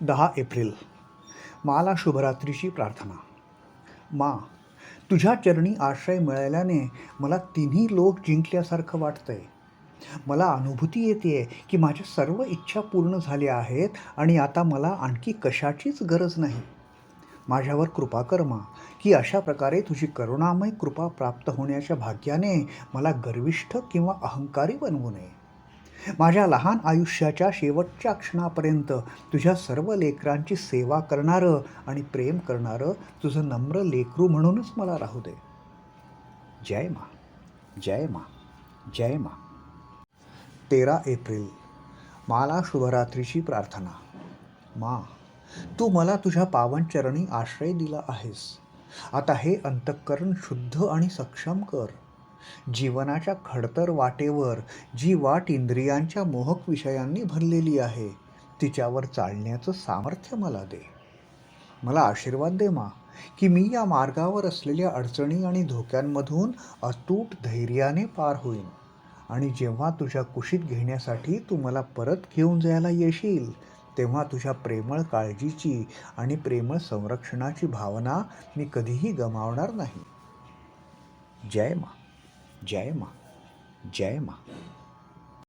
दहा एप्रिल. माला शुभरात्रीची प्रार्थना. मा तुझ्या चरणी आश्रय मिळाल्याने मला तिन्ही लोक जिंकल्यासारखं वाटतंय. मला अनुभूती येते की माझ्या सर्व इच्छा पूर्ण झाल्या आहेत आणि आता मला आणखी कशाचीच गरज नाही. माझ्यावर कृपा कर मा की अशा प्रकारे तुझी करुणामय कृपा प्राप्त होण्याच्या भाग्याने मला गर्विष्ठ किंवा अहंकारी बनवू नये. माझ्या लहान आयुष्याच्या शेवटच्या क्षणापर्यंत तुझ्या सर्व लेकरांची सेवा करणारं आणि प्रेम करणारं तुझं नम्र लेकरू म्हणूनच मला राहू दे. जय मा जय मा जय मा. तेरा एप्रिल माला शुभरात्रीची प्रार्थना. मा तू मला तुझ्या पावनचरणी आश्रय दिला आहेस. आता हे अंतःकरण शुद्ध आणि सक्षम कर. जीवनाच्या खडतर वाटेवर जी वाट इंद्रियांच्या मोहक विषयांनी भरलेली आहे तिच्यावर चालण्याचं सामर्थ्य मला दे. मला आशीर्वाद दे मा की मी या मार्गावर असलेल्या अडचणी आणि धोक्यांमधून अतूट धैर्याने पार होईन. आणि जेव्हा तुझ्या कुशीत घेण्यासाठी तू मला परत घेऊन जायला येशील तेव्हा तुझ्या प्रेमळ काळजीची आणि प्रेमळ संरक्षणाची भावना मी कधीही गमावणार नाही. जय मा. जय मा जय मा